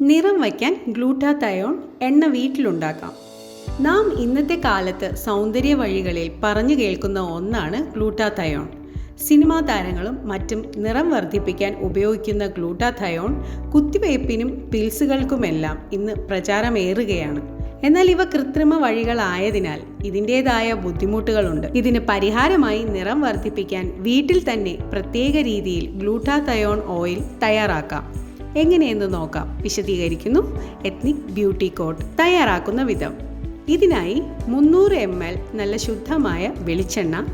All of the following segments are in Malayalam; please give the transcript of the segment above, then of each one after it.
നിറം വയ്ക്കാൻ ഗ്ലൂട്ടാതയോൺ എണ്ണ വീട്ടിലുണ്ടാക്കാം. നാം ഇന്നത്തെ കാലത്ത് സൗന്ദര്യ വഴികളിൽ പറഞ്ഞു കേൾക്കുന്ന ഒന്നാണ് ഗ്ലൂട്ടാതയോൺ. സിനിമാ താരങ്ങളും മറ്റും നിറം വർദ്ധിപ്പിക്കാൻ ഉപയോഗിക്കുന്ന ഗ്ലൂട്ടാതയോൺ കുത്തിവയ്പ്പിനും പിൽസുകൾക്കുമെല്ലാം ഇന്ന് പ്രചാരമേറുകയാണ്. എന്നാൽ ഇവ കൃത്രിമ വഴികളായതിനാൽ ഇതിന്റെതായ ബുദ്ധിമുട്ടുകളുണ്ട്. ഇതിന് പരിഹാരമായി നിറം വർദ്ധിപ്പിക്കാൻ വീട്ടിൽ തന്നെ പ്രത്യേക രീതിയിൽ ഗ്ലൂട്ടാതയോൺ ഓയിൽ തയ്യാറാക്കാം. എങ്ങനെയെന്ന് നോക്കാം. വിശദീകരിക്കുന്നു. എത്നിക് ബ്യൂട്ടി കോട്ട് തയ്യാറാക്കുന്ന വിധം. ഇതിനായി മുന്നൂറ് എം എൽ നല്ല ശുദ്ധമായ വെളിച്ചെണ്ണ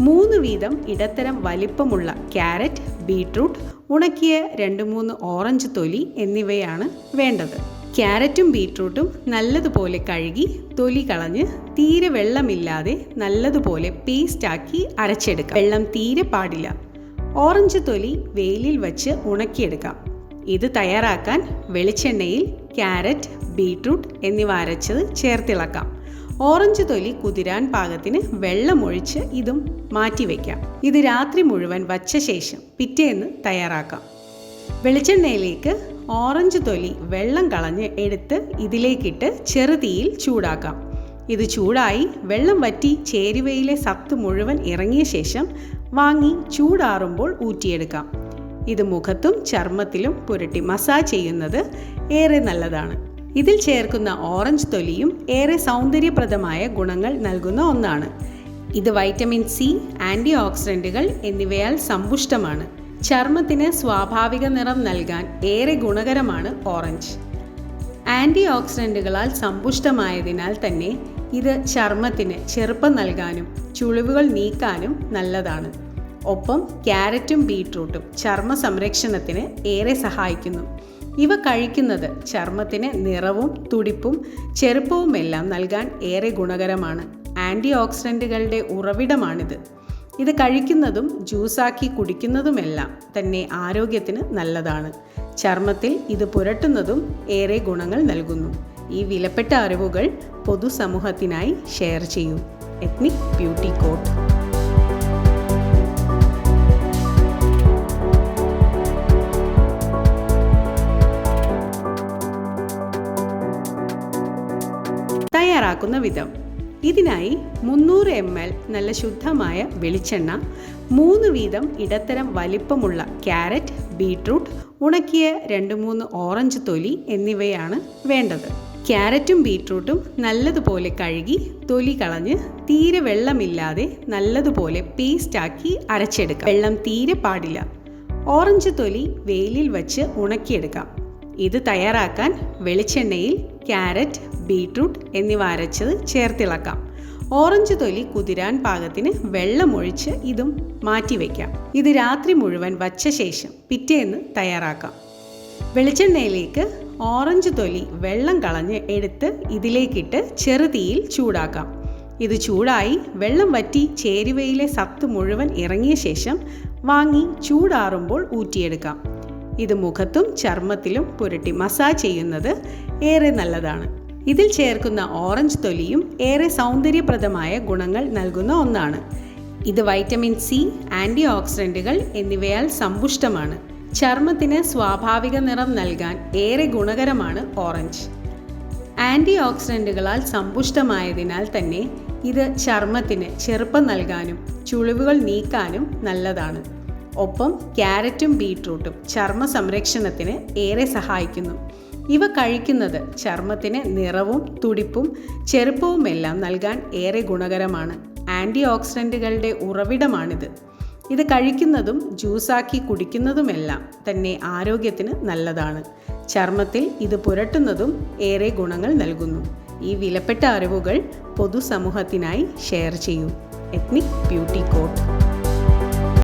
മൂന്ന് വീതം ഇടത്തരം വലിപ്പമുള്ള ക്യാരറ്റ് ബീട്രൂട്ട് ഉണക്കിയ രണ്ട് മൂന്ന് ഓറഞ്ച് തൊലി എന്നിവയാണ് വേണ്ടത്. ക്യാരറ്റും ബീട്രൂട്ടും നല്ലതുപോലെ കഴുകി തൊലി കളഞ്ഞ് തീരെ വെള്ളമില്ലാതെ നല്ലതുപോലെ പേസ്റ്റാക്കി അരച്ചെടുക്കാം. വെള്ളം തീരെ പാടില്ല. ഓറഞ്ച് തൊലി വെയിലിൽ വച്ച് ഉണക്കിയെടുക്കാം. ഇത് തയ്യാറാക്കാൻ വെളിച്ചെണ്ണയിൽ ക്യാരറ്റ് ബീട്രൂട്ട് എന്നിവ അരച്ചത് ചേർത്തിളക്കാം. ഓറഞ്ച് തൊലി കുതിരാൻ പാകത്തിന് വെള്ളമൊഴിച്ച് ഇതും മാറ്റിവെക്കാം ഇത് രാത്രി മുഴുവൻ വച്ച ശേഷം പിറ്റേന്ന് തയ്യാറാക്കാം. വെളിച്ചെണ്ണയിലേക്ക് ഓറഞ്ച് തൊലി വെള്ളം കളഞ്ഞ് എടുത്ത് ഇതിലേക്കിട്ട് ചെറുതീയിൽ ചൂടാക്കാം. ഇത് ചൂടായി വെള്ളം വറ്റി ചേരുവയിലെ സത്ത് മുഴുവൻ ഇറങ്ങിയ ശേഷം വാങ്ങി ചൂടാറുമ്പോൾ ഊറ്റിയെടുക്കാം. ഇത് മുഖത്തും ചർമ്മത്തിലും പുരട്ടി മസാജ് ചെയ്യുന്നത് ഏറെ നല്ലതാണ്. ഇതിൽ ചേർക്കുന്ന ഓറഞ്ച് തൊലിയും ഏറെ സൗന്ദര്യപ്രദമായ ഗുണങ്ങൾ നൽകുന്ന ഒന്നാണ്. ഇത് വൈറ്റമിൻ സി ആന്റി ഓക്സിഡന്റുകൾ എന്നിവയാൽ സമ്പുഷ്ടമാണ്. ചർമ്മത്തിന് സ്വാഭാവിക നിറം നൽകാൻ ഏറെ ഗുണകരമാണ് ഓറഞ്ച് ആന്റി ഓക്സിഡന്റുകളാൽ സമ്പുഷ്ടമായതിനാൽ തന്നെ ഇത് ചർമ്മത്തിന് ചെറുപ്പം നൽകാനും ചുളിവുകൾ നീക്കാനും നല്ലതാണ്. ഒപ്പം ക്യാരറ്റും ബീട്രൂട്ടും ചർമ്മ സംരക്ഷണത്തിന് ഏറെ സഹായിക്കുന്നു. ഇവ കഴിക്കുന്നത് ചർമ്മത്തിന് നിറവും തുടിപ്പും ചെറുപ്പവുമെല്ലാം നൽകാൻ ഏറെ ഗുണകരമാണ്. ആന്റി ഓക്സിഡന്റുകളുടെ ഉറവിടമാണിത്. ഇത് കഴിക്കുന്നതും ജ്യൂസാക്കി കുടിക്കുന്നതുമെല്ലാം തന്നെ ആരോഗ്യത്തിന് നല്ലതാണ്. ചർമ്മത്തിൽ ഇത് പുരട്ടുന്നതും ഏറെ ഗുണങ്ങൾ നൽകുന്നു. ഈ വിലപ്പെട്ട അറിവുകൾ പൊതുസമൂഹത്തിനായി ഷെയർ ചെയ്യൂ. എത്നിക് ബ്യൂട്ടി കോട്ട് തയ്യാറാക്കുന്ന വിധം. ഇതിനായി മുന്നൂറ് എം എൽ നല്ല ശുദ്ധമായ വെളിച്ചെണ്ണ മൂന്ന് വീതം ഇടത്തരം വലിപ്പമുള്ള ക്യാരറ്റ് ബീട്രൂട്ട് ഉണക്കിയ രണ്ട് മൂന്ന് ഓറഞ്ച് തൊലി എന്നിവയാണ് വേണ്ടത്. ക്യാരറ്റും ബീട്രൂട്ടും നല്ലതുപോലെ കഴുകി തൊലി കളഞ്ഞ് തീരെ വെള്ളമില്ലാതെ നല്ലതുപോലെ പേസ്റ്റാക്കി അരച്ചെടുക്കാം. വെള്ളം തീരെ പാടില്ല. ഓറഞ്ച് തൊലി വെയിലിൽ വച്ച് ഉണക്കിയെടുക്കാം. ഇത് തയ്യാറാക്കാൻ വെളിച്ചെണ്ണയിൽ ക്യാരറ്റ് ബീട്രൂട്ട് എന്നിവ അരച്ചത് ചേർത്തിളക്കാം. ഓറഞ്ച് തൊലി കുതിരാൻ പാകത്തിന് വെള്ളമൊഴിച്ച് ഇതും മാറ്റിവെക്കാം ഇത് രാത്രി മുഴുവൻ വച്ച ശേഷം പിറ്റേന്ന് തയ്യാറാക്കാം. വെളിച്ചെണ്ണയിലേക്ക് ഓറഞ്ച് തൊലി വെള്ളം കളഞ്ഞ് എടുത്ത് ഇതിലേക്കിട്ട് ചെറുതീയിൽ ചൂടാക്കാം. ഇത് ചൂടായി വെള്ളം വറ്റി ചേരുവയിലെ സത്ത് മുഴുവൻ ഇറങ്ങിയ ശേഷം വാങ്ങി ചൂടാറുമ്പോൾ ഊറ്റിയെടുക്കാം. ഇത് മുഖത്തും ചർമ്മത്തിലും പുരട്ടി മസാജ് ചെയ്യുന്നത് ഏറെ നല്ലതാണ്. ഇതിൽ ചേർക്കുന്ന ഓറഞ്ച് തൊലിയും ഏറെ സൗന്ദര്യപ്രദമായ ഗുണങ്ങൾ നൽകുന്ന ഒന്നാണ്. ഇത് വൈറ്റമിൻ സി ആന്റി ഓക്സിഡന്റുകൾ എന്നിവയാൽ സമ്പുഷ്ടമാണ്. ചർമ്മത്തിന് സ്വാഭാവിക നിറം നൽകാൻ ഏറെ ഗുണകരമാണ് ഓറഞ്ച്. ആന്റി ഓക്സിഡന്റുകളാൽ സമ്പുഷ്ടമായതിനാൽ തന്നെ ഇത് ചർമ്മത്തിന് ചെറുപ്പം നൽകാനും ചുളിവുകൾ നീക്കാനും നല്ലതാണ്. ഒപ്പം ക്യാരറ്റും ബീട്രൂട്ടും ചർമ്മ സംരക്ഷണത്തിന് ഏറെ സഹായിക്കുന്നു. ഇവ കഴിക്കുന്നത് ചർമ്മത്തിന് നിറവും തുടിപ്പും ചെറുപ്പവുമെല്ലാം നൽകാൻ ഏറെ ഗുണകരമാണ്. ആന്റി ഓക്സിഡന്റുകളുടെ ഉറവിടമാണിത്. ഇത് കഴിക്കുന്നതും ജ്യൂസാക്കി കുടിക്കുന്നതുമെല്ലാം തന്നെ ആരോഗ്യത്തിന് നല്ലതാണ്. ചർമ്മത്തിൽ ഇത് പുരട്ടുന്നതും ഏറെ ഗുണങ്ങൾ നൽകുന്നു. ഈ വിലപ്പെട്ട അറിവുകൾ പൊതുസമൂഹത്തിനായി ഷെയർ ചെയ്യൂ. Ethnic beauty coat